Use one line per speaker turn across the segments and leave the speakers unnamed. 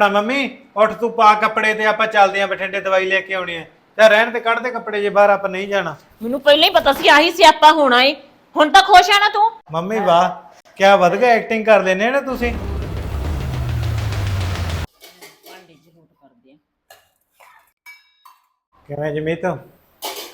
ਨਾ ਮੰਮੀ ਉੱਠ ਤੂੰ ਪਾ ਕੱਪੜੇ ਤੇ ਆਪਾਂ ਚੱਲਦੇ ਆਂ ਬਠਿੰਡੇ ਦਵਾਈ ਲੈ ਕੇ ਆਉਣੀ ਐ ਤੇ ਰਹਿਣ ਤੇ ਕੱਢ ਦੇ ਕੱਪੜੇ ਜੇ ਬਾਹਰ ਆਪਾਂ ਨਹੀਂ ਜਾਣਾ।
ਮੈਨੂੰ ਪਹਿਲਾਂ ਹੀ ਪਤਾ ਸੀ ਆਹੀ ਸਿਆਪਾ ਹੋਣਾ ਏ। ਹੁਣ ਤਾਂ ਖੁਸ਼ ਆ ਨਾ ਤੂੰ?
ਮੰਮੀ ਵਾਹ ਕਿਆ ਵਧ ਗਿਆ ਐਕਟਿੰਗ ਕਰ ਲੈਨੇ ਨਾ ਤੁਸੀਂ? ਕਿਵੇਂ ਜਮੀਤ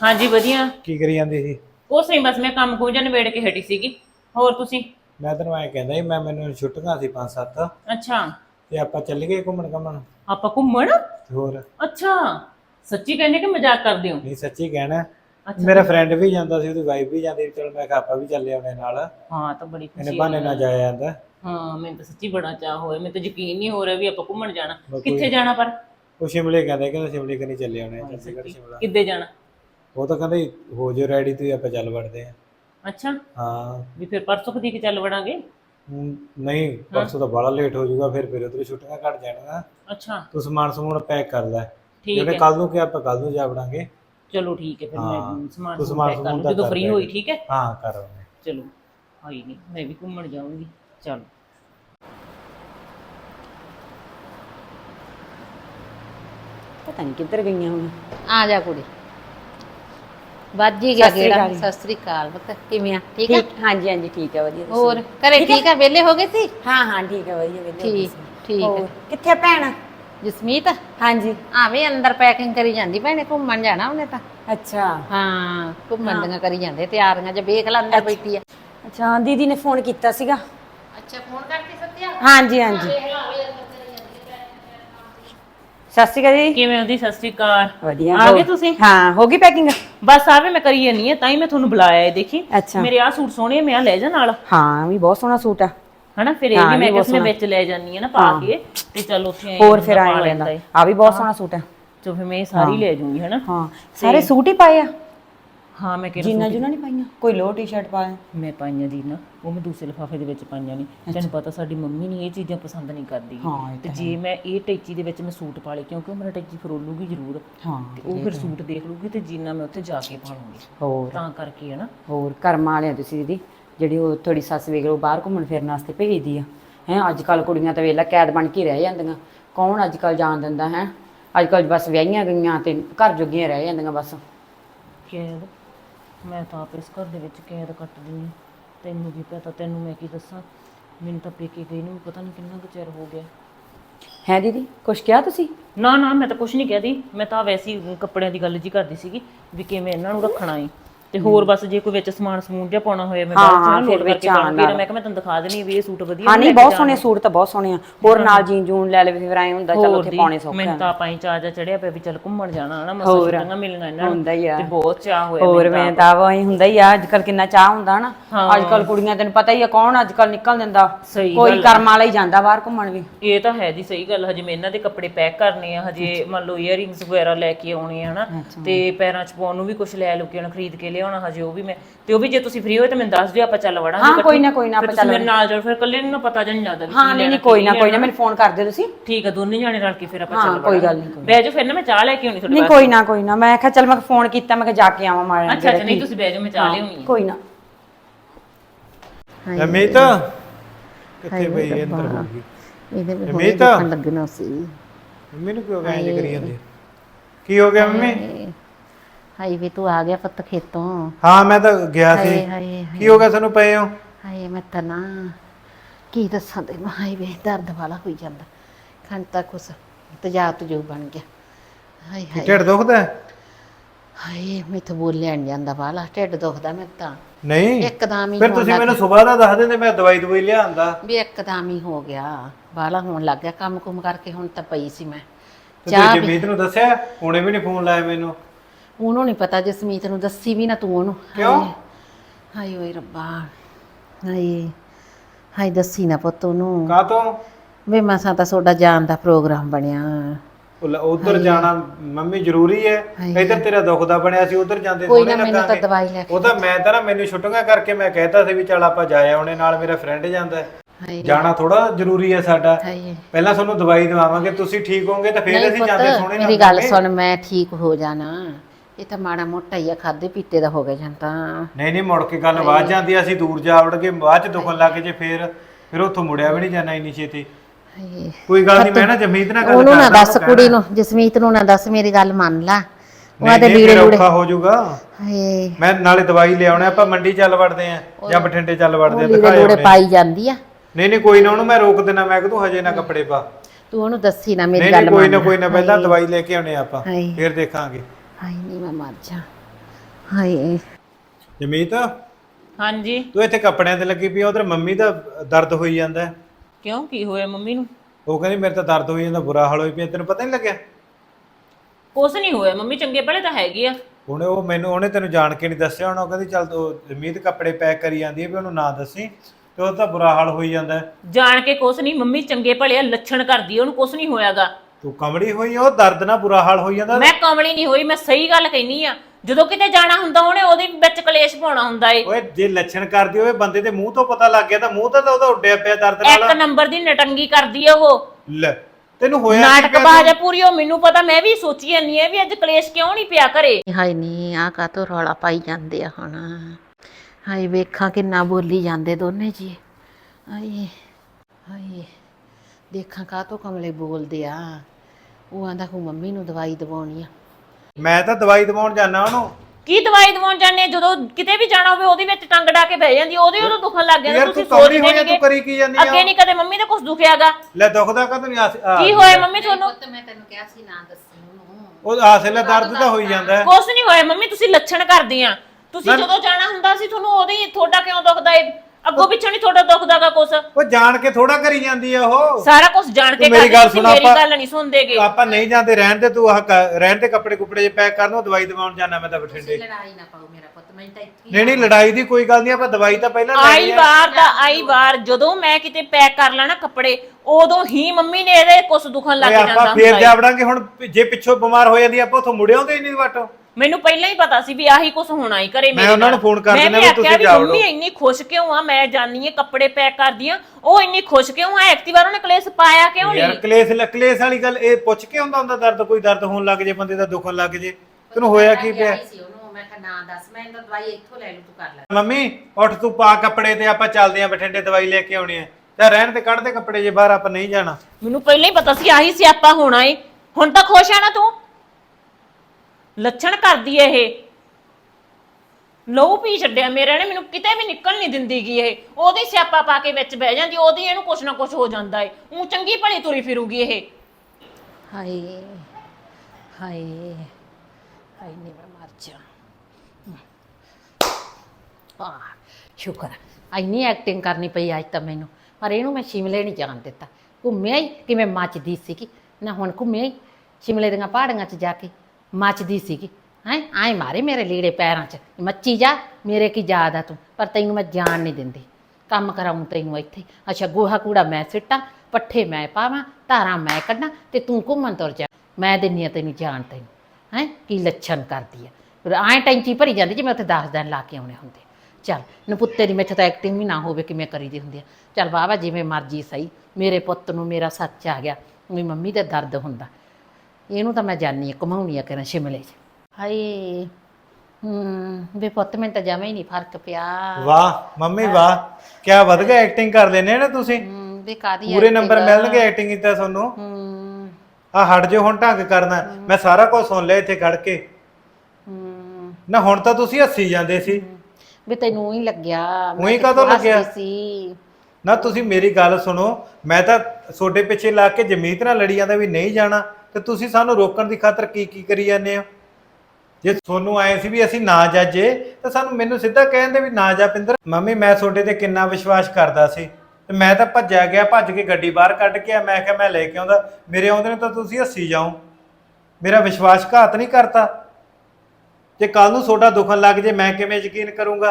ਹਾਂਜੀ ਵਧੀਆ।
ਕੀ ਕਰੀ ਜਾਂਦੀ ਸੀ?
ਉਸ ਹੀ ਬਸ ਮੈਂ ਕੰਮ ਕੁੰਜਾ ਨਿਬੇੜ ਕੇ ਹਟੀ ਸੀਗੀ। ਹੋਰ ਤੁਸੀਂ?
ਮੈਂ ਤੈਨੂੰ ਐਂ ਕਹਿੰਦਾ ਸੀ ਮੈਂ ਮੈਨੂੰ ਛੁੱਟੀਆਂ ਸੀ ਪੰਜ ਸੱਤ।
ਅੱਛਾ।
ਤੇ ਆਪਾਂ ਚੱਲ ਗਏ ਘੁੰਮਣ ਘੁੰਮਣ।
ਆਪਾਂ ਘੁੰਮਣ?
ਤੇ ਹੋਰ।
ਅੱਛਾ। ਸੱਚੀ ਕਹਿੰਦੇ ਕਿ ਮਜ਼ਾਕ ਕਰਦੇ ਹੋ?
ਨਹੀਂ ਸੱਚੀ ਕਹਿਣਾ।
ਅੱਛਾ।
ਮੇਰਾ ਫਰੈਂਡ ਵੀ ਜਾਂਦਾ ਸੀ ਉਹਦੀ ਵਾਈਫ ਵੀ ਜਾਂਦੀ ਸੀ, ਚਲੋ ਮੈਂ ਕਿਹਾ ਆਪਾਂ ਵੀ ਚੱਲੇ ਆਉਣੇ ਨਾਲ।
ਹਾਂ ਤਾਂ ਬੜੀ
ਇਹਨੇ
ਖੁਸ਼ੀ
ਬਹਾਨੇ ਨਾਲ ਜਾਇਆ ਜਾਂਦਾ।
ਹਾਂ ਮੈਨੂੰ ਤਾਂ ਸੱਚੀ ਬੜਾ ਚਾਹ ਹੋਇਆ। ਮੈਨੂੰ ਤਾਂ ਯਕੀਨ ਨਹੀਂ ਹੋ ਰਿਹਾ ਵੀ ਆਪਾਂ ਘੁੰਮਣ ਜਾਣਾ।
ਬਸ
ਕਿੱਥੇ ਜਾਣਾ ਪਰ?
ਉਹ ਸ਼ਿਮਲੇ ਕਹਿੰਦੇ ਕਿ ਸ਼ਿਮਲੇ ਕਨੀ ਚੱਲੇ ਆਉਣੇ ਆ, ਚੰਡੀਗੜ੍ਹ ਸ਼ਿਮਲਾ।
ਕਿੱਦੇ ਜਾਣਾ?
ਉਹ ਤਾਂ ਕਹਿੰਦੇ ਹੋ ਜੋ ਰੈਡੀ ਤੁਸੀਂ ਆਪਾਂ ਚੱਲ ਵੜਦੇ ਆ
ਅੱਛਾ।
ਹਾਂ।
ਵੀ ਫਿਰ ਪਰਸੋਂ ਕਦੀ ਕਿ ਚੱਲ ਵੜਾਂਗੇ?
ਨਹੀਂ ਪਰਸੋਂ ਤਾਂ ਬੜਾ ਲੇਟ ਹੋ ਜਾਊਗਾ ਫਿਰ ਫਿਰ ਉਧਰ ਛੁੱਟੀਆਂ ਘੱਟ ਜਾਣਗੀਆਂ।
ਅੱਛਾ।
ਤੂੰ ਸਮਾਨ ਸਮੂਨ ਪੈਕ ਕਰ ਲੈ।
ਠੀਕ
ਜਿਹੜੇ
ਹੈ।
ਕੱਲ ਨੂੰ ਕਿ ਆਪਾਂ ਕੱਲ ਨੂੰ ਜਾ ਵੜਾਂਗੇ।
ਚਲੋ ਠੀਕ ਹੈ ਫਿਰ
ਹਾਂ,
ਮੈਂ ਸਮਾਨ
ਤੂੰ
ਸਮੂਨ
ਸਮਾਨ
ਪੈਕ ਕਰ ਲੂੰ ਜਦੋਂ ਫ੍ਰੀ ਹੋਈ। ਠੀਕ ਹੈ?
ਹਾਂ ਕਰ ਆਉਣੇ
ਚਲੋ ਆਈ ਨਹੀਂ ਮੈਂ ਵੀ ਘੁੰਮਣ ਜਾਊਂਗੀ। ਚਲ।
ਪਤਾ ਨਹੀਂ ਕਿੱਧਰ ਗਈਆਂ ਹੁਣ
ਆ ਜਾ ਕੁੜੀ। ਵੱਜੀ ਗਿਆ
ਸਤਿ ਸ੍ਰੀ
ਗੇੜਾ
ਅਕਾਲ।
ਸਤਿ ਸ੍ਰੀ ਅਕਾਲ ਪੁੱਤ ਕਿਵੇਂ ਆ? ਠੀਕ ਆ?
ਠੀਕ ਹਾਂਜੀ ਹਾਂਜੀ ਠੀਕ ਹੈ ਵਧੀਆ ਤੁਸੀਂ?
ਹੋਰ ਘਰੇ ਠੀਕ ਆ? ਵਿਹਲੇ ਹੋ ਗਏ ਸੀ?
ਹਾਂ ਹਾਂ ਠੀਕ ਹੈ ਵਧੀਆ ਵਧੀਆ
ਠੀਕ ਠੀਕ
ਹੋਰ,
ਆ।
ਕਿੱਥੇ ਆ ਭੈਣ?
ਜਸਮੀਤ?
ਹਾਂਜੀ।
ਆਵੇਂ ਅੰਦਰ ਪੈਕਿੰਗ ਕਰੀ ਜਾਂਦੀ ਭੈਣੇ ਘੁੰਮਣ ਜਾਣਾ ਉਹਨੇ ਤਾਂ।
ਅੱਛਾ।
ਹਾਂ ਘੁੰਮਣ ਦੀਆਂ ਕਰੀ ਜਾਂਦੇ ਤਿਆਰੀਆਂ ਜੇ ਵੇਖ ਲੈ ਅੰਦਰ ਬੈਠੀ ਆ।
ਅੱਛਾ ਹਾਂ, ਦੀਦੀ ਨੇ ਫੋਨ ਕੀਤਾ ਸੀਗਾ।
ਅੱਛਾ ਫੋਨ ਕਰਕੇ ਸੱਤਿਆ
ਹਾਂਜੀ ਹਾਂਜੀ। ਸਤਿ ਸ਼੍ਰੀ ਅਕਾਲ ਜੀ।
ਕਿਵੇਂ ਉਹਦੀ ਸਤਿ ਸ੍ਰੀ ਅਕਾਲ।
ਵਧੀਆ।
ਆ
ਹੋ-
ਗਏ ਤੁਸੀਂ?
ਹਾਂ ਹੋ ਗਈ ਪੈਕਿੰਗ
ਬਸ ਆਵੇ ਮੈਂ ਕਰੀ ਜਾਨੀ ਆ ਤਾਂ ਹੀ ਮੈਂ ਤੁਹਾਨੂੰ ਬੁਲਾਇਆ ਹੈ ਦੇਖੀ।
ਅੱਛਾ।
ਮੇਰੇ ਆ ਸੂਟ ਸੋਹਣੇ ਆ, ਮੈਂ ਆ ਲੈ ਜਾ ਨਾਲ।
ਹਾਂ ਵੀ ਬਹੁਤ ਸੋਹਣਾ ਸੂਟ ਆ।
ਹਨਾ ਫਿਰ ਇਹ
ਹਾਂ,
ਵੀ ਮੈਂ ਕਿਸ ਮੈਂ। ਵਿੱਚ ਲੈ ਜਾਨੀ ਆ ਨਾ ਪਾ ਕੇ ਤੇ ਚਲ ਉੱਥੇ ਐਂ
ਹੋਰ ਫਿਰ
ਬੰਦਾ ਪਾ
ਹੋ
ਲੈਂਦਾ।
ਆ ਵੀ ਬਹੁਤ ਸੋਹਣਾ ਸੂਟ ਆ।
ਚੋ ਫਿਰ ਮੈਂ ਇਹ ਸਾਰੀ ਲੈ ਜੂੰਗੀ ਹਨਾ।
ਹਾਂ। ਸਾਰੇ ਸੂਟ ਹੀ ਪਾਏ ਆ?
ਹਾਂ ਮੈਂ ਕਿਹੜਾ
ਜੀਨਾ ਜੁਨਾ ਨਹੀਂ ਪਾਈਆਂ? ਕੋਈ ਲੋ ਟੀ-ਸ਼ਰਟ ਪਾਇਆ?
ਮੈਂ ਪਾਈਆਂ ਦੀ ਨਾ ਉਹ ਮੈਂ ਦੂਸਰੇ ਲਿਫਾਫੇ ਦੇ ਵਿੱਚ ਪਾਈਆਂ ਨਹੀਂ ਤੈਨੂੰ ਪਤਾ ਸਾਡੀ ਮੰਮੀ ਨਹੀਂ ਇਹ ਚੀਜ਼ਾਂ ਪਸੰਦ ਨਹੀਂ ਕਰਦੀ।
ਹਾਂ, ਇਹ
ਤੇ ਜੇ ਮੈਂ ਇਹ ਟੈਚੀ ਦੇ ਵਿੱਚ ਮੈਂ ਸੂਟ ਪਾ ਲੇ ਕਿਉਂਕਿ ਉਹ ਮੇਰਾ ਟੈਚੀ ਫਰੋਲੂਗੀ ਜ਼ਰੂਰ।
ਹਾਂ
ਤੇ ਉਹ ਫਿਰ ਸੂਟ ਦੇਖ ਲੂਗੀ ਤੇ ਜੀਨਾ ਮੈਂ ਉੱਥੇ ਜਾ ਕੇ ਪਾ ਲੂੰਗੀ
ਹੋਰ।
ਤਾਂ ਕਰਕੇ ਹੈ ਨਾ।
ਹੋਰ ਕਰਮ ਵਾਲਿਆਂ ਤੁਸੀਂ ਦੀਦੀ ਜਿਹੜੀ ਉਹ ਤੁਹਾਡੀ ਸੱਸ ਵੇਖ ਲਓ ਬਾਹਰ ਘੁੰਮਣ ਫਿਰਨ ਵਾਸਤੇ ਭੇਜਦੀ ਆ। ਹੈ ਅੱਜ ਕੱਲ ਕੁੜੀਆਂ ਤਾਂ ਵੇਲਾ ਕੈਦ ਬਣ ਕੇ ਹੀ ਰਹਿ ਜਾਂਦੀਆਂ। ਕੌਣ ਅੱਜ ਕੱਲ ਜਾਣ ਦਿੰਦਾ ਹੈ? ਅੱਜ ਕੱਲ ਬਸ ਵਿਆਹੀਆਂ ਗਈਆਂ ਤੇ ਘਰ ਜੋਗੀਆਂ ਰਹਿ ਜਾਂਦੀਆਂ ਬਸ।
ਕੈਦ? ਮੈਂ ਤਾਂ ਆਪ ਇਸ ਘਰ ਦੇ ਵਿੱਚ ਕੈਦ ਕੱਟਦੀ ਹਾਂ। ਤੈਨੂੰ ਕੀ ਪਤਾ ਤੈਨੂੰ ਮੈਂ ਕੀ ਦੱਸਾਂ? ਮੈਨੂੰ ਤਾਂ ਪੇਕੇ ਗਈ ਨੂੰ ਪਤਾ ਨਹੀਂ ਕਿੰਨਾ ਕੁ ਚਿਰ ਹੋ ਗਿਆ।
ਹੈ ਦੀਦੀ ਕੁਛ ਕਿਹਾ ਤੁਸੀਂ?
ਨਾ ਨਾ ਮੈਂ ਤਾਂ ਕੁਝ ਨਹੀਂ ਕਹਦੀ ਮੈਂ ਤਾਂ ਵੈਸੇ ਕੱਪੜਿਆਂ ਦੀ ਗੱਲ ਜੀ ਕਰਦੀ ਸੀਗੀ ਵੀ ਕਿਵੇਂ ਇਹਨਾਂ ਨੂੰ ਰੱਖਣਾ ਏ। ਤੇ ਹੋਰ ਬਸ ਜੇ ਕੋਈ ਵਿੱਚ ਸਮਾਨ ਸਮੂਨ ਜਿਹਾ ਪਾਉਣਾ ਹੋਇਆ ਮੈਂ ਬਾਅਦ ਚ
ਹਾਂ, ਫਿਰ
ਲੋਡ
ਵਿੱਚ
ਕਰਕੇ ਪਾਉਂਗੀ। ਮੈਂ ਕਿਹਾ ਮੈਂ ਤੁਹਾਨੂੰ ਦਿਖਾ ਦੇਣੀ ਵੀ ਇਹ ਸੂਟ ਵਧੀਆ
ਹਾਂ ਨਹੀਂ ਬਹੁਤ। ਸੋਹਣੇ ਸੂਟ ਤਾਂ ਬਹੁਤ ਸੋਹਣੇ ਆ। ਹੋਰ ਨਾਲ ਜੀਨ ਜੂਨ ਲੈ ਲਵੇ ਫਿਰ ਐ ਹੁੰਦਾ ਚਲੋ ਉੱਥੇ ਪਾਉਣੇ ਸੌਖੇ
ਮੈਨੂੰ ਤਾਂ ਪਾਈ ਚਾਜਾ ਚੜਿਆ ਪਿਆ ਵੀ ਚੱਲ ਘੁੰਮਣ ਜਾਣਾ ਹਨਾ ਮਸਾਂ। ਛੁੱਟੀਆਂ ਮਿਲੀਆਂ ਇਹਨਾਂ ਨੂੰ।
ਹੁੰਦਾ ਹੀ ਆ।
ਤੇ ਬਹੁਤ ਚਾਹ ਹੋਇਆ
ਹੋਰ ਮੈਂ ਤਾਂ ਆਪ ਐਂ ਹੁੰਦਾ ਹੀ ਆ ਅੱਜ ਕੱਲ ਕਿੰਨਾ ਚਾਹ ਹੁੰਦਾ ਨਾ ਅੱਜ ਕੱਲ ਕੁੜੀਆਂ ਤੈਨੂੰ ਪਤਾ ਹੀ ਆ ਕੌਣ ਅੱਜ ਕੱਲ ਨਿਕਲ ਦਿੰਦਾ।
ਸਹੀ
ਕੋਈ ਕਰਮ ਵਾਲਾ ਹੀ ਜਾਂਦਾ ਬਾਹਰ ਘੁੰਮਣ ਵੀ।
ਇਹ ਤਾਂ ਹੈ ਦੀ ਸਹੀ ਗੱਲ ਹਜੇ ਮੈਂ ਇਹਨਾਂ ਦੇ ਕੱਪੜੇ ਪੈਕ ਕਰਨੇ ਆ ਹਜੇ ਮੰਨ ਲਓ ਇਅਰਿੰਗਸ ਵਗੈਰਾ ਲੈ ਕੇ ਆਉਣੇ ਆ ਹਨਾ। ਤੇ ਪੈਰਾਂ 'ਚ ਪਾਉਣ ਨੂੰ ਵੀ ਕੁਝ ਲੈ ਲੁਕੇ ਉਹਨਾਂ ਖਰੀਦ ਕੇ ਲਿਆਉਣਾ। ਹਜੇ ਉਹ ਵੀ ਮੈਂ ਤੇ ਉਹ ਵੀ ਜੇ ਤੁਸੀਂ ਫ੍ਰੀ ਹੋਏ ਤਾਂ ਮੈਨੂੰ ਦੱਸ ਦਿਓ ਆਪਾਂ ਚੱਲ ਵੜਾਂਗੇ
ਹਾਂ, ਕੋਈ ਨਾ, ਕੋਈ ਨਾ, ਆਪਾਂ
ਤੁਸੀਂ ਮੇਰੇ ਨਾਲ ਜਾਓ ਫਿਰ ਇਕੱਲੇ ਨੂੰ ਪਤਾ ਜਾਂ ਨਹੀਂ ਲੱਗਦਾ
ਹਾਂ ਨਹੀਂ ਨਹੀਂ ਕੋਈ ਨਾ ਕੋਈ ਨਾ। ਮੈਨੂੰ ਫੋਨ ਕਰ ਦਿਓ ਤੁਸੀਂ।
ਠੀਕ ਆ ਦੋਨੇ ਜਾਣੇ ਰਲ ਕੇ ਫਿਰ ਆਪਾਂ
ਹਾਂ,
ਚੱਲ
ਕੋਈ ਗੱਲ
ਵੜਾਂਗੇ।
ਨਹੀਂ, ਕੋਈ
ਬਹਿ ਜਾਓ ਫਿਰ ਨਾ ਮੈਂ ਚਾਹ ਲੈ ਕੇ ਆਉਣੀ ਤੁਹਾਡੇ
ਨਹੀਂ ਕੋਈ ਨਾ ਕੋਈ ਨਾ ਮੈਂ ਕਿਹਾ ਚੱਲ ਮੈਂ ਫੋਨ ਕੀਤਾ ਮੈਂ ਕਿਹਾ ਜਾ ਕੇ ਆਵਾਂ ਮਾੜਾ
ਅੱਛਾ ਅੱਛਾ ਨਹੀਂ ਤੁਸੀਂ ਬਹਿ ਜਾਓ ਮੈਂ ਚਾਹ ਲਿਆਉਣੀ
ਕੋਈ ਨਾ।
ਅਮੀਤ ਕਿੱਥੇ ਪਈ ਅੰਦਰ ਹੋ ਗਈ?
ਇਹਦੇ ਵੀ
ਅਮੀਤ?
ਦੇਖਣ ਲੱਗਣਾ ਸੀ।
ਮੰਮੀ ਨੂੰ ਕਿਉਂ ਗਾਇਂ ਕਰੀ ਜਾਂਦੀ ਕੀ ਹੋ ਗਿਆ ਮੰਮੀ?
ਹਾਈ ਵੀ ਤੂੰ ਆ ਗਿਆ ਪੁੱਤ ਖੇਤੋਂ।
ਹਾਂ ਮੈਂ ਤਾਂ ਗਿਆ ਸੀ।
ਹਾਏ ਹਾਏ
ਕੀ ਹੋ ਗਿਆ ਤੁਹਾਨੂੰ ਪਏ ਹੋ?
ਹਾਏ ਮੈਂ ਤਾਂ ਨਾ ਕੀ ਦੱਸਾਂ ਤੈਨੂੰ? ਹਾਏ ਵੇ ਦਰਦ ਵਾਲਾ ਹੋਈ ਜਾਂਦਾ। ਖੰਡ ਤਾਂ ਕੁਛ ਤੇਜ਼ਾਬ ਤਜੂ ਬਣ ਗਿਆ। ਹਾਏ ਹਾਏ।
ਢਿੱਡ ਦੁਖਦਾ ਹੈ?
ਹਾਏ ਮੈਥੋਂ ਬੋਲਿਆ ਨਹੀਂ ਜਾਂਦਾ ਵਾਲਾ। ਢਿੱਡ ਦੁਖਦਾ ਮੈਂ ਤਾਂ।
ਨਹੀਂ
ਇੱਕਦਮ ਹੀ
ਫਿਰ
ਹੋਣ
ਤੁਸੀਂ
ਲੱਗ
ਮੈਨੂੰ ਸਵੇਰ ਦਾ ਦੱਸ ਦਿੰਦੇ ਮੈਂ ਦਵਾਈ ਦਵਾਈ ਲਿਆਂਦਾ।
ਵੀ ਇੱਕਦਮ ਹੀ ਹੋ ਗਿਆ। ਵਾਲਾ ਹੋਣ ਲੱਗ ਗਿਆ। ਕੰਮ ਕੁਮ ਕਰਕੇ ਹੁਣ ਤਾਂ ਪਈ ਸੀ ਮੈਂ।
ਤੇ
ਚਾਹ
ਤੁਸੀਂ
ਵੀ
ਜਮੀਤ ਨੂੰ ਦੱਸਿਆ? ਹੁਣੇ ਵੀ ਨਹੀਂ ਫੋਨ ਲਾਇਆ ਮੈਨੂੰ।
ਉਹਨੂੰ ਨਹੀਂ ਪਤਾ ਜਸਮੀਤ ਨੂੰ ਦੱਸੀ ਵੀ ਨਾ ਤੂੰ ਉਹਨੂੰ।
ਕਿਉਂ?
ਹਾਏ, ਹਾਏ ਓਏ ਰੱਬਾ। ਹਾਏ ਹਾਏ ਦੱਸੀ ਨਾ ਪੁੱਤ ਉਹਨੂੰ।
ਕਾਹ ਤੋਂ
ਵੇ ਮਸਾਂ ਤਾਂ ਤੁਹਾਡਾ ਜਾਣ ਦਾ ਪ੍ਰੋਗਰਾਮ ਬਣਿਆ।
ਉਧਰ ਜਾਣਾ ਮੰਮੀ ਜ਼ਰੂਰੀ ਹੈ
ਹਾਏ।
ਇੱਧਰ ਤੇਰਾ ਦੁੱਖ ਦਾ ਬਣਿਆ ਸੀ ਉਧਰ ਜਾਂਦੇ
ਕੋਈ
ਸੋਹਣੇ
ਨਾ ਮੈਨੂੰ ਤਾਂ
ਲੱਗਾਂਗੇ
ਦਵਾਈ ਲੈ ਕੇ
ਉਹ ਤਾਂ ਮੈਂ ਤਾਂ ਨਾ ਮੈਨੂੰ ਛੁੱਟੀਆਂ ਕਰਕੇ ਮੈਂ ਕਹਿਤਾ ਸੀ ਵੀ ਚੱਲ ਆਪਾਂ ਜਾਇਆ ਉਹਨੇ ਨਾਲ ਮੇਰਾ ਫਰੈਂਡ ਜਾਂਦਾ। ਹੈ।
ਹਾਏ।
ਜਾਣਾ ਥੋੜਾ ਜ਼ਰੂਰੀ ਹੈ ਸਾਡਾ।
ਹਾਏ।
ਪਹਿਲਾਂ ਤੁਹਾਨੂੰ ਦਵਾਈ ਦਵਾਵਾਂਗੇ ਤੁਸੀਂ ਠੀਕ ਹੋਵੋਗੇ ਤਾਂ ਫਿਰ
ਨਹੀਂ
ਅਸੀਂ ਜਾਂਦੇ
ਪੁੱਤ
ਸੋਹਣੇ
ਮੇਰੀ ਗੱਲ
ਲੱਗਾਂਗੇ।
ਸੁਣ ਮੈਂ ਠੀਕ ਹੋ ਜਾਣਾ। ਇਹ ਤਾਂ ਮਾੜਾ ਮੋਟਾ ਹੀ ਆ ਖਾਦੇ ਪੀਤੇ ਦਾ ਹੋ ਗਿਆ ਜਾਂਦਾ
ਨਹੀਂ ਨਹੀਂ ਮੁੜ ਕੇ ਗੱਲ ਬਾਅਦ ਜਾਂਦੀ ਆ, ਅਸੀਂ ਦੂਰ ਜਾ ਵੜ ਕੇ ਬਾਅਦ ਚ ਦੁਖਣ ਲੱਗ ਜੇ ਫਿਰ ਫਿਰ ਉੱਥੋਂ ਮੁੜਿਆ ਵੀ ਨਹੀਂ ਜਾਣਾ ਇੰਨੀ ਛੇਤੀ।
ਹਾਏ।
ਕੋਈ ਗੱਲ ਨਹੀਂ ਮੈਂ ਨਾ ਜਮੀਤ ਨਾਲ ਗੱਲ
ਉਹਨੂੰ ਨਾ
ਕਰਦਾ,
ਦੱਸ ਕੁੜੀ ਨੂੰ ਜਸਮੀਤ ਨੂੰ ਨਾ ਦੱਸ ਮੇਰੀ ਗੱਲ ਮੰਨ ਲਾ। ਉਹ ਆਦੇ ਲੀੜੇ ਲੂੜੇ।
ਔਖਾ ਹੋ ਜਾਊਗਾ।
ਹਾਏ।
ਮੈਂ ਨਾਲੇ ਦਵਾਈ ਲਿਆਉਣਾ ਆਪਾਂ ਮੰਡੀ ਚੱਲ ਵੜਦੇ ਆ ਜਾਂ ਬਠਿੰਡੇ ਚੱਲ ਵੜਦੇ ਆ
ਲੀੜੇ
ਦਿਖਾਏ
ਲੂੜੇ
ਆਉਣੇ ਆ।
ਪਾਈ ਜਾਂਦੀ ਆ।
ਨਹੀਂ ਨਹੀਂ ਕੋਈ ਨਾ ਉਹਨੂੰ ਮੈਂ ਰੋਕ ਦੇਣਾ ਮੈਂ ਕਿ ਤੂੰ ਹਜੇ ਨਾ ਕੱਪੜੇ ਪਾ।
ਤੂੰ ਉਹਨੂੰ ਦੱਸੀ ਨਾ ਮੇਰੀ
ਨਹੀਂ
ਗੱਲ
ਨਹੀਂ ਕੋਈ ਨਾ ਕੋਈ ਨਾ ਪਹਿਲਾਂ ਦਵਾਈ ਲੈ ਕੇ ਆਉਣੇ ਆਪਾਂ
ਹਾਏ।
ਫਿਰ ਦੇਖਾਂਗੇ।
ਹਾਏ ਨਹੀਂ ਮੈਂ ਮਰ ਜਾ। ਹਾਏ।
ਜਮੀਤ?
ਹਾਂਜੀ।
ਤੂੰ ਇੱਥੇ ਕੱਪੜਿਆਂ ਤੇ ਲੱਗੀ ਪਈ ਉਧਰ ਮੰਮੀ ਦਾ ਦਰਦ ਹੋਈ ਜਾਂਦਾ ਹੈ।
ਕਿਉਂ? ਕੀ ਹੋਇਆ ਮੰਮੀ ਨੂੰ?
ਉਹ ਕਹਿੰਦੀ ਮੇਰੇ ਤਾਂ ਦਰਦ ਹੋਈ ਜਾਂਦਾ ਬੁਰਾ ਹਾਲ ਹੋਈ ਪਿਆ ਤੈਨੂੰ ਪਤਾ ਨਹੀਂ ਲੱਗਿਆ?
ਕੁਛ ਨਹੀਂ ਹੋਇਆ ਮੰਮੀ ਚੰਗੇ ਭਲੇ ਤਾਂ ਹੈਗੇ ਆ।
ਉਹਨੇ ਉਹ ਮੈਨੂੰ ਉਹਨੇ ਤੈਨੂੰ ਜਾਣ ਕੇ ਨਹੀਂ ਦੱਸਿਆ ਹੁਣ ਉਹ ਕਹਿੰਦੀ ਚੱਲ ਤੂੰ ਜਮੀਤ ਕੱਪੜੇ ਪੈਕ ਕਰੀ ਜਾਂਦੀ ਹੈ ਵੀ ਉਹਨੂੰ ਨਾ ਦੱਸੀ ਤੇ ਉਹ ਤਾਂ ਬੁਰਾ ਹਾਲ ਹੋਈ ਜਾਂਦਾ ਹੈ।
ਜਾਣ ਕੇ ਕੁਛ ਨਹੀਂ ਮੰਮੀ ਚੰਗੇ ਭਲੇ ਆ ਲੱਛਣ ਕਰਦੀ ਆ ਉਹਨੂੰ ਕੁਛ ਨਹੀਂ ਹੋਇਆਗਾ।
ਤੂੰ ਕਮੜੀ ਹੋਈ ਉਹ ਦਰਦ ਨਾਲ ਬੁਰਾ ਹਾਲ ਹੋਈ ਜਾਂਦਾ
ਮੈਂ ਕਮਲੀ ਨਹੀਂ ਹੋਈ ਮੈਂ ਸਹੀ ਗੱਲ ਕਹਿਨੀ ਆ। ਜਦੋਂ ਕਿਤੇ ਜਾਣਾ ਹੁੰਦਾ ਉਹਨੇ ਉਹਦੇ ਵਿੱਚ ਕਲੇਸ਼ ਪਾਉਣਾ ਹੁੰਦਾ ਏ।
ਓਏ ਜੇ ਲੱਛਣ ਕਰਦੀ ਹੋਵੇ ਬੰਦੇ ਦੇ ਮੂੰਹ ਤੋਂ ਪਤਾ ਲੱਗ ਗਿਆ ਤਾਂ ਮੂੰਹ ਤਾਂ ਉਹਦਾ ਉੱਡਿਆ ਪਿਆ ਦਰਦ ਨਾਲ।
ਇੱਕ ਨੰਬਰ ਦੀ ਨਟੰਗੀ ਕਰਦੀ ਆ ਉਹ।
ਲੈ ਤੈਨੂੰ ਹੋਇਆ ਕੀ
ਨਾਟਕ
ਪਿਆ?
ਬਾਜ ਆ ਪੂਰੀ ਉਹ ਮੈਨੂੰ ਪਤਾ ਮੈਂ ਵੀ ਸੋਚੀ ਜਾਂਦੀ ਆ ਵੀ ਅੱਜ ਕਲੇਸ਼ ਕਿਉਂ ਨਹੀਂ ਪਿਆ ਘਰੇ
ਹਾਏ ਨਹੀਂ ਆ ਕਾ ਤੋਂ ਰੌਲਾ ਪਾਈ ਜਾਂਦੇ ਆ ਹੁਣ। ਹਾਏ ਵੇਖਾਂ ਕਿੰਨਾ ਬੋਲੀ ਜਾਂਦੇ ਦੋਨੇ ਜੀ। ਹਾਏ ਹਾਏ। ਦੇਖਾਂ ਕਾ ਤੋਂ ਕਮਲੇ ਬੋਲਦੇ ਆ। ਉਹ ਆਂਦਾ ਕੋ ਮੰਮੀ ਨੂੰ ਦਵਾਈ ਦਵਾਉਣੀ ਆ।
ਮੈਂ ਤਾਂ ਦਵਾਈ ਦਵਾਉਣ ਜਾਣਾ ਉਹਨੂੰ।
ਕੀ ਦਵਾਈ ਦਵਾਉਣ ਜਾਂਦੇ? ਜਦੋਂ ਕਿਤੇ ਵੀ ਜਾਣਾ ਹੋਵੇ ਉਹਦੇ ਵਿੱਚ ਟੰਗ ਡਾ ਕੇ ਬਹਿ ਜਾਂਦੀ ਆ, ਉਹਦੇ ਉਦੋਂ ਦੁਖਣ ਲੱਗ ਜਾਂਦਾ
ਯਾਰ
ਤੁਸੀਂ
ਤੂੰ
ਸੋਚਦੇ
ਹੋਈ ਆ, ਤੂੰ ਕਰੀ ਕੀ ਜਾਂਦੀ
ਅੱਗੇ
ਆ
ਨਹੀਂ ਕਦੇ ਮੰਮੀ ਦਾ ਕੁਝ ਦੁਖਿਆਗਾ।
ਲੈ ਦੁਖਦਾ ਕਦੋਂ ਨਹੀਂ? ਆਸ
ਕੀ ਹੋਇਆ ਮੰਮੀ ਤੁਹਾਨੂੰ?
ਮੈਂ ਤੈਨੂੰ ਕਿਹਾ ਸੀ ਨਾ ਦੱਸੀ ਉਹਨੂੰ।
ਉਹ ਆਸਲੇ ਦਰਦ ਤਾਂ ਹੋਈ ਜਾਂਦਾ। ਹੈ।
ਕੁਛ ਨਹੀਂ ਹੋਇਆ। ਮੰਮੀ ਤੁਸੀਂ ਲੱਛਣ ਕਰਦੀਆਂ ਤੁਸੀਂ ਜਦੋਂ ਜਾਣਾ ਹੁੰਦਾ ਸੀ ਤੁਹਾਨੂੰ ਉਹਦੇ ਹੀ ਤੁਹਾਡਾ ਕਿਉਂ ਦੁਖਦਾ ਏ? ਅੱਗੋਂ ਪਿੱਛੋਂ ਨਹੀਂ ਤੁਹਾਡਾ ਦੁਖਦਾਗਾ ਕੁਛ।
ਉਹ ਜਾਣ ਕੇ ਥੋੜਾ ਕਰੀ ਜਾਂਦੀ ਆ ਉਹ।
ਸਾਰਾ ਕੁਝ ਜਾਣ ਕੇ
ਤੂੰ ਮੇਰੀ
ਕਰਦੇ,
ਗੱਲ
ਤੁਸੀਂ
ਸੁਣ,
ਮੇਰੀ
ਆਪਾਂ-
ਗੱਲ ਨਹੀਂ ਸੁਣਦੇਗੇ।
ਆਪਾਂ ਨਹੀਂ ਜਾਂਦੇ ਰਹਿਣ ਤੇ ਤੂੰ ਆਹ ਕ- ਰਹਿਣ ਤੇ ਕੱਪੜੇ ਕੁਪੜੇ ਜੇ ਪੈਕ ਕਰਨ ਉਹ ਦਵਾਈ ਦਵਾਉਣ ਜਾਣਾ ਮੈਂ ਤਾਂ ਬਠਿੰਡੇ।
ਲੜਾਈ ਨਾ ਪਾਓ ਮੇਰਾ ਮੈਂ ਤਾਂ ਇੱਥੇ
ਨਹੀਂ ਨਹੀਂ ਲੜਾਈ ਦੀ ਕੋਈ ਗੱਲ ਨਹੀਂ ਆਪਾਂ ਦਵਾਈ ਤਾਂ ਪਹਿਲਾਂ ਲੈਣੀ
ਆਈ
ਆ।
ਵਾਰ ਦਾ ਆਈ ਵਾਰ ਜਦੋਂ ਮੈਂ ਕਿਤੇ ਪੈਕ ਕਰ ਲੈਣਾ ਕੱਪੜੇ ਉਦੋਂ ਹੀ ਮੰਮੀ ਨੇ ਇਹਦੇ ਕੁਛ ਦੁਖਣ ਲੱਗ
ਓਏ
ਜਾਂਦਾ
ਆਪਾਂ ਫੇਰ
ਹੁੰਦਾ ਏ।
ਜਾਵੜਾਂਗੇ ਹੁਣ ਜੇ ਪਿੱਛੋਂ ਬਿਮਾਰ ਹੋ ਜਾਂਦੀ ਆਪਾਂ ਉਥੋਂ ਮੁੜਿਆ ਹੁੰਦੇ ਹੀ ਨਹੀਂ ਵਾਟੋ।
ਮੈਨੂੰ ਪਹਿਲਾਂ ਹੀ ਪਤਾ ਸੀ ਵੀ ਆਹੀ ਕੁਝ ਹੋਣਾ ਹੀ ਘਰੇ ਮੇਰੇ
ਉਹਨਾਂ
ਨਾਲ।
ਨੂੰ ਫੋਨ ਕਰ
ਮੈਂ
ਦਿੰਦਾ
ਵੀ
ਤੁਸੀਂ
ਵੀ
ਜਾ
ਮੰਮੀ। ਇੰਨੀ ਖੁਸ਼ ਕਿਉਂ ਆ? ਮੈਂ ਜਾਨੀ ਆ ਕੱਪੜੇ ਪੈਕ ਕਰਦੀ ਆ। ਉਹ ਇੰਨੀ ਖੁਸ਼ ਕਿਉਂ ਆ? ਐਕਟਿਵਾ ਉਹਨੇ ਕਲੇਸ਼ ਪਾਇਆ ਕਿਉਂ
ਯਾਰ
ਨਹੀਂ?
ਕਲੇਸ਼ ਕਲੇਸ਼ ਵਾਲੀ ਗੱਲ ਇਹ ਪੁੱਛ ਕੇ ਹੁੰਦਾ ਹੁੰਦਾ ਦਰਦ ਕੋਈ ਦਰਦ ਹੋਣ ਲੱਗ ਜੇ ਬੰਦੇ ਦਾ ਦੁਖਣ ਲੱਗ ਜੇ। ਤੈਨੂੰ ਹੋਇਆ ਕੀ ਪਿਆ?
ਸੀ ਉਹਨੂੰ ਮੈਂ ਕਿਹਾ ਨਾ ਦੱਸ ਮੈਂ ਤਾਂ ਦਵਾਈ ਇੱਥੋਂ ਲੈ ਲੂ ਤੂੰ ਕਰ ਲੈ।
ਮੰਮੀ ਉੱਠ ਤੂੰ ਪਾ ਕੱਪੜੇ ਤੇ ਆਪਾਂ ਚੱਲਦੇ ਆਂ ਬਠਿੰਡੇ ਦਵਾਈ ਲੈ ਕੇ ਆਉਣੀ ਹੈ। ਤੇ ਰਹਿਣ ਤੇ ਕੱਢ ਦੇ ਕੱਪੜੇ ਜੇ ਬਾਹਰ ਆਪਾਂ ਨਹੀਂ ਜਾਣਾ।
ਮੈਨੂੰ ਪਹਿਲਾਂ ਹੀ ਪਤਾ ਸੀ ਆਹੀ ਸਿਆਪਾ ਹੋਣਾ ਏ। ਹੁਣ ਤਾਂ ਖੁਸ਼ ਆ ਨਾ ਤੂੰ? ਲੱਛਣ ਕਰਦੀ ਏ ਇਹ। ਲਹੂ ਪੀ ਛੱਡਿਆ ਮੇਰੇ ਨੇ ਮੈਨੂੰ ਕਿਤੇ ਵੀ ਨਿਕਲ ਨਹੀਂ ਦਿੰਦੀ ਗੀ ਇਹ। ਉਹਦੀ ਸਿਆਪਾ ਪਾ ਕੇ ਵਿੱਚ ਬਹਿ ਜਾਂਦੀ ਉਹਦੀ ਇਹਨੂੰ ਕੁਛ ਨਾ ਕੁਛ ਹੋ ਜਾਂਦਾ ਏ। ਉਹ ਚੰਗੀ ਭਲੀ ਤੁਰੀ ਫਿਰੂਗੀ ਇਹ।
ਹਾਏ ਹਾਏ ਹਾਏ ਨੀ ਮੈਂ ਮਰ ਜਾ। ਆ ਸ਼ੁਕਰ ਆ। ਇੰਨੀ ਐਕਟਿੰਗ ਕਰਨੀ ਪਈ ਅੱਜ ਤਾਂ ਮੈਨੂੰ। ਪਰ ਇਹਨੂੰ ਮੈਂ ਸ਼ਿਮਲੇ ਨਹੀਂ ਜਾਣ ਦਿੱਤਾ। ਘੁੰਮਿਆ ਹੀ, ਕਿਵੇਂ ਮੱਚਦੀ ਸੀਗੀ। ਨਾ ਹੁਣ ਘੁੰਮਿਆ ਹੀ, ਸ਼ਿਮਲੇ ਦੀਆਂ ਪਹਾੜੀਆਂ 'ਚ ਜਾ ਕੇ ਮੱਚਦੀ ਸੀਗੀ। ਹੈਂ, ਆਏ ਮਾਰੇ ਮੇਰੇ ਲੀੜੇ ਪੈਰਾਂ 'ਚ। ਮੱਚੀ ਜਾ, ਮੇਰੇ ਕੀ ਯਾਦ ਆ ਤੂੰ? ਪਰ ਤੈਨੂੰ ਮੈਂ ਜਾਣ ਨਹੀਂ ਦਿੰਦੀ। ਕੰਮ ਕਰਾਉਂ ਤੈਨੂੰ ਇੱਥੇ। ਅੱਛਾ, ਗੋਹਾ ਕੂੜਾ ਮੈਂ ਸਿੱਟਾਂ, ਪੱਠੇ ਮੈਂ ਪਾਵਾਂ, ਧਾਰਾਂ ਮੈਂ ਕੱਢਾਂ ਤੇ ਤੂੰ ਘੁੰਮਣ ਤੁਰ ਜਾ। ਮੈਂ ਦਿੰਨੀ ਆ ਤੈਨੂੰ ਜਾਣ ਤੈਨੂੰ। ਹੈਂ, ਕੀ ਲੱਛਣ ਕਰਦੀ ਆ। ਫਿਰ ਐਂ ਟੈਂਕੀ ਭਰੀ ਜਾਂਦੀ ਜਿਵੇਂ ਉੱਥੇ 10 ਦਿਨ ਲਾ ਕੇ ਆਉਣੇ ਹੁੰਦੇ। ਚੱਲ ਨਪੁੱਤੇ ਦੀ ਮੈਥੇ ਤਾਂ ਐਕਟਿੰਗ ਵੀ ਨਾ ਹੋਵੇ ਕਿਵੇਂ ਕਰੀਦੀ ਹੁੰਦੀ ਆ। ਚੱਲ ਬਾਬਾ ਜਿਵੇਂ ਮਰਜ਼ੀ ਸਹੀ। ਮੇਰੇ ਪੁੱਤ ਨੂੰ ਮੇਰਾ ਸੱਚ ਆ ਗਿਆ। ਵੀ ਮੰਮੀ ਦਾ ਦਰਦ ਹੁੰਦਾ। ਇਹਨੂੰ ਤਾਂ ਮੈਂ ਜਾਣੀ ਆ ਕਮਾਉਣੀ ਆ ਕਰਨ ਸ਼ਿਮਲੇ 'ਚ। ਹਾਏ। ਹੂੰ ਵੇ ਪੁੱਤ ਮੈਨੂੰ ਤਾਂ ਜਮਾ ਹੀ ਨਹੀਂ ਫ਼ਰਕ ਪਿਆ।
ਵਾਹ ਮੰਮੀ ਵਾਹ। ਕਿਆ ਵਧ ਗਿਆ ਐਕਟਿੰਗ ਕਰ ਲੈਨੇ ਨਾ ਤੁਸੀਂ?
ਹੂੰ ਵੇ ਕਾਦੀ
ਪੂਰੇ ਨੰਬਰ ਮਿਲਣਗੇ ਐਕਟਿੰਗ ਕੀਤਾ ਤੁਹਾਨੂੰ?
ਹੂੰ।
ਆ ਹਟ ਜਾਓ ਹੁਣ ਢੰਗ ਕਰਨਾ। ਮੈਂ ਸਾਰਾ ਕੁਝ ਸੁਣ ਲਿਆ ਇੱਥੇ ਖੜ ਕੇ।
ਹੂੰ।
ਨਾ ਹੁਣ ਤਾਂ ਤੁਸੀਂ ਹੱਸੀ ਜਾਂਦੇ ਸੀ।
ਵੇ ਤੈਨੂੰ ਹੀ ਲੱਗਿਆ ਮੈਂ
ਊਂ ਹੀ ਕਾਹਤੋਂ
ਹੱਸਦੀ
ਲੱਗਿਆ?
ਸੀ।
ਨਾ ਤੁਸੀਂ ਮੇਰੀ ਗੱਲ ਸੁਣੋ ਮੈਂ ਤਾਂ ਤੁਹਾਡੇ ਪਿੱਛੇ ਲੱਗ ਕੇ ਜਮੀਤ ਨਾਲ ਲੜੀ ਜਾਂਦਾ ਵੀ ਨਹੀਂ ਜਾਣਾ ਤੇ ਤੁਸੀਂ ਸਾਨੂੰ ਰੋਕਣ ਦੀ ਖਾਤਰ ਕੀ ਕੀ ਕਰੀ ਜਾਂਦੇ ਹੋ? ਜੇ ਤੁਹਾਨੂੰ ਆਏ ਸੀ ਵੀ ਅਸੀਂ ਨਾ ਜਾਜੇ ਤਾਂ ਸਾਨੂੰ ਮੈਨੂੰ ਸਿੱਧਾ ਕਹਿੰਦੇ ਵੀ ਨਾ ਜਾ ਪਿੰਦਰ। ਮੰਮੀ ਮੈਂ ਤੁਹਾਡੇ ਤੇ ਕਿੰਨਾ ਵਿਸ਼ਵਾਸ ਕਰਦਾ ਸੀ ਤੇ ਮੈਂ ਤਾਂ ਭੱਜਿਆ ਗਿਆ ਭੱਜ ਕੇ ਗੱਡੀ ਬਾਹਰ ਕੱਢ ਕੇ ਆ ਮੈਂ ਕਿਹਾ ਮੈਂ ਲੈ ਕੇ ਆਉਂਦਾ ਮੇਰੇ ਆਉਂਦੇ ਨੇ ਤਾਂ ਤੁਸੀਂ ਹੱਸੀ ਜਾਓ। ਮੇਰਾ ਵਿਸ਼ਵਾਸ ਘਾਤ ਨਹੀਂ ਕਰਤਾ। ਜੇ ਕੱਲ ਨੂੰ ਤੁਹਾਡਾ ਦੁਖਣ ਲੱਗ ਜੇ ਮੈਂ ਕਿਵੇਂ ਯਕੀਨ ਕਰੂੰਗਾ?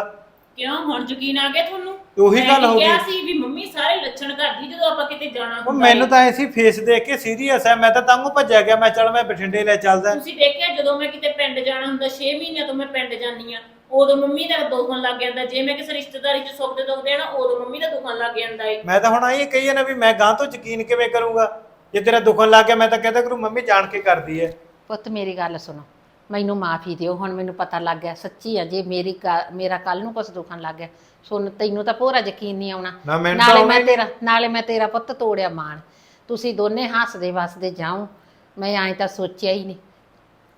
ਕਿਉਂ? ਹੁਣ ਯਕੀਨ ਆ ਗਿਆ ਤੁਹਾਨੂੰ?
ਉਹੀ
ਮੈਂ
ਗੱਲ
ਕੀ
ਹੋ
ਕਿਹਾ
ਗਈ।
ਸੀ ਵੀ ਮੰਮੀ ਸਾਰੇ ਲੱਛਣ ਕਰਦੀ ਜਦੋਂ ਆਪਾਂ ਕਿਤੇ ਜਾਣਾ
ਉਹ
ਹੁੰਦਾ
ਮੈਨੂੰ
ਏ।
ਤਾਂ ਐਸੀ ਫੇਸ ਦੇਖ ਕੇ ਸੀਰੀਅਸ ਹੈ ਮੈਂ ਤਾਂ ਤਾਂਗੂ ਭੱਜਿਆ ਗਿਆ ਮੈਂ ਚੱਲ ਮੈਂ ਬਠਿੰਡੇ ਲੈ ਚੱਲਦਾ।
ਤੁਸੀਂ ਦੇਖਿਆ ਜਦੋਂ ਮੈਂ ਕਿਤੇ ਪਿੰਡ ਜਾਣਾ ਹੁੰਦਾ 6 ਮਹੀਨਿਆਂ ਤੋਂ ਮੈਂ ਪਿੰਡ ਜਾਂਦੀ ਆ। ਉਦੋਂ ਮੰਮੀ ਦਾ ਦੁਖਣ ਲੱਗ ਜਾਂਦਾ ਜੇ ਮੈਂ ਕਿਸੇ ਰਿਸ਼ਤੇਦਾਰੀ 'ਚ ਸੁੱਖ ਦੇ ਦੁੱਖ ਦੇਣਾ ਉਦੋਂ ਮੰਮੀ ਦਾ ਦੁਖਣ ਲੱਗ ਜਾਂਦਾ ਏ।
ਮੈਂ ਤਾਂ ਹੁਣ ਆਈ ਕਹੀ ਨਾ ਵੀ ਮੈਂ ਗਾਂ ਤੋਂ ਯਕੀਨ ਕਿਵੇਂ ਕਰੂੰਗਾ? ਜੇ ਤੇਰਾ ਦੁਖਣ ਲੱਗ ਗਿਆ ਮੈਂ ਤਾਂ ਕਹਿੰਦਾ ਕਰੂ ਮੰਮੀ ਜਾਣ ਕੇ ਕਰਦੀ ਹੈ
ਪੁੱਤ ਮੇਰੀ ਗੱਲ ਸੁਣੋ। ਮੈਨੂੰ ਮਾਫੀ ਦਿਓ ਹੁਣ ਮੈਨੂੰ ਪਤਾ ਲੱਗ ਗਿਆ ਸੱਚੀ ਆ ਜੇ ਮੇਰੀ ਗਾ- ਮੇਰਾ ਕੱਲ ਨੂੰ ਕੁਝ ਦੁਖਣ ਲੱਗ ਗਿਆ ਸੁਣ ਤੈਨੂੰ ਤਾਂ ਪੂਰਾ ਯਕੀਨ ਨਹੀਂ ਆਉਣਾ।
ਨਾ ਮੈਨੂੰ ਤਾਂ
ਨਾਲੇ ਮੈਂ। ਤੇਰਾ ਨਾਲੇ ਮੈਂ ਤੇਰਾ ਪੁੱਤ ਤੋੜਿਆ ਮਾਣ। ਤੁਸੀਂ ਦੋਨੇ ਹੱਸਦੇ ਵਸਦੇ ਜਾਓ ਮੈਂ ਐਂ ਤਾਂ ਸੋਚਿਆ ਹੀ ਨਹੀਂ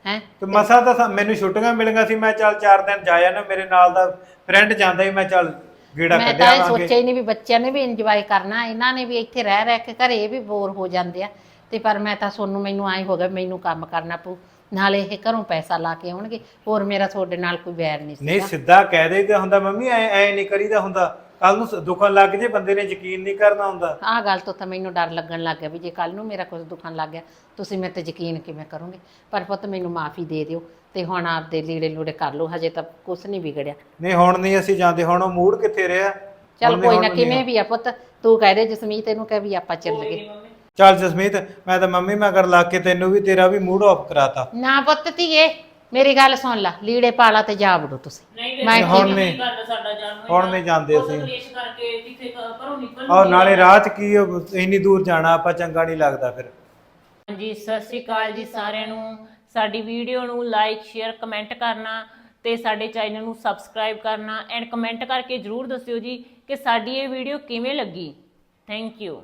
ਹੈ?
ਤੇ ਮਸਾ ਤਾਂ ਸਾ- ਮੈਨੂੰ ਛੁੱਟੀਆਂ ਮਿਲੀਆਂ ਸੀ ਮੈਂ ਚੱਲ 4 ਦਿਨ ਜਾਇਆ ਨਾ ਮੇਰੇ ਨਾਲ ਦਾ ਫਰੈਂਡ ਜਾਂਦਾ ਹੀ ਮੈਂ ਚੱਲ ਗੇੜਾ
ਮੈਂ ਤਾਂ
ਕੱਢਿਆ
ਇਹ
ਆਵਾਂਗੇ
ਸੋਚਿਆ ਹੀ ਨਹੀਂ ਵੀ ਬੱਚਿਆਂ ਨੇ ਵੀ ਇੰਜੋਏ ਕਰਨਾ ਇਹਨਾਂ ਨੇ ਵੀ ਇੱਥੇ ਰਹਿ ਰਹਿ ਕੇ ਘਰੇ ਵੀ ਬੋਰ ਹੋ ਜਾਂਦੇ ਆ। ਤੇ ਪਰ ਮੈਂ ਤਾਂ ਸੋਨੂੰ ਮੈਨੂੰ ਐਂ ਹੋ ਗਿਆ ਮੈਨੂੰ ਕੰਮ ਕਰਨਾ ਪਊ। ਨਾਲੇ ਇਹ ਘਰੋਂ ਪੈਸਾ ਲਾ ਕੇ ਆਉਣਗੇ ਹੋਰ ਮੇਰਾ ਤੁਹਾਡੇ ਨਾਲ ਕੋਈ ਵੈਰ ਨਹੀਂ
ਨਹੀਂ ਸਿੱਧਾ ਕਹਿ ਦੇਈਦਾ ਹੁੰਦਾ ਮੰਮੀ ਐ ਐ ਨਹੀਂ ਕਰੀਦਾ ਹੁੰਦਾ। ਕੱਲ ਨੂੰ ਸ- ਦੁਖਣ ਲੱਗ ਜੇ ਬੰਦੇ ਨੇ ਯਕੀਨ ਨਹੀਂ ਕਰਨਾ ਹੁੰਦਾ।
ਆਹ ਗੱਲ ਤੋਂ ਤਾਂ ਮੈਨੂੰ ਡਰ ਲੱਗਣ ਲੱਗ ਗਿਆ ਵੀ ਜੇ ਕੱਲ ਨੂੰ ਮੇਰਾ ਕੁਝ ਦੁਖਣ ਲੱਗ ਗਿਆ ਤੁਸੀਂ ਮੇਰੇ ਤੇ ਯਕੀਨ ਕਿਵੇਂ ਕਰੋਗੇ? ਪਰ ਪੁੱਤ ਮੈਨੂੰ ਮਾਫੀ ਦੇ ਦਿਓ ਤੇ ਹੁਣ ਆਪਦੇ ਲੀੜੇ ਲੂੜੇ ਕਰ ਲਓ ਹਜੇ ਤਾਂ ਕੁਝ ਨਹੀਂ ਵਿਗੜਿਆ।
ਨਹੀਂ ਹੁਣ ਨਹੀਂ ਅਸੀਂ ਜਾਂਦੇ ਹੁਣ ਉਹ ਮੂਡ ਕਿੱਥੇ ਰਿਹਾ?
ਚੱਲ
ਹੁਣ ਨਹੀਂ-
ਕੋਈ ਨਾ
ਹੁਣ ਨਹੀਂ।
ਕਿਵੇਂ ਵੀ ਆ ਪੁੱਤ ਤੂੰ ਕਹਿ ਦੇ ਜਸਮੀਤ ਇਹਨੂੰ ਕਹਿ ਵੀ ਆਪਾਂ ਚੱਲ ਗਏ।
ਚੱਲ ਜਸਮੀਤ ਮੈਂ ਤਾਂ ਮੰਮੀ ਮਗਰ ਲੱਗ ਕੇ ਤੈਨੂੰ ਵੀ ਤੇਰਾ ਵੀ ਮੂਡ ਆਫ ਕਰਾਤਾ।
ਨਾ ਪੁੱਤ ਧੀਏ ਮੇਰੀ ਗੱਲ ਸੁਣ ਲੈ ਲੀੜੇ ਪਾਲਾ ਤੇ ਜਾ ਵੜੋ ਤੁਸੀਂ। ਮੈਂ
ਹੁਣ ਨਹੀਂ
ਗੱਲ ਸਾਡਾ ਜਾਣ
ਹੁਣ ਨਹੀਂ ਜਾਂਦੇ ਅਸੀਂ।
ਕਲੇਸ਼ ਕਰਕੇ ਕਿਥੇ ਘਰੋਂ ਨਿਕਲ
ਔਰ ਨਾਲੇ ਰਾਹ 'ਚ ਕੀ ਉਹ ਇੰਨੀ ਦੂਰ ਜਾਣਾ ਆਪਾਂ ਚੰਗਾ ਨਹੀਂ ਲੱਗਦਾ ਫਿਰ।
ਹਾਂਜੀ ਸਤਿ ਸ਼੍ਰੀ ਅਕਾਲ ਜੀ ਸਾਰਿਆਂ ਨੂੰ। ਸਾਡੀ ਵੀਡੀਓ ਨੂੰ ਲਾਈਕ ਸ਼ੇਅਰ ਕਮੈਂਟ ਕਰਨਾ ਤੇ ਸਾਡੇ ਚੈਨਲ ਨੂੰ ਸਬਸਕ੍ਰਾਈਬ ਕਰਨਾ। ਐਂਡ ਕਮੈਂਟ ਕਰਕੇ ਜਰੂਰ ਦੱਸਿਓ ਜੀ ਕਿ ਸਾਡੀ ਇਹ ਵੀਡੀਓ ਕਿਵੇਂ ਲੱਗੀ। Thank you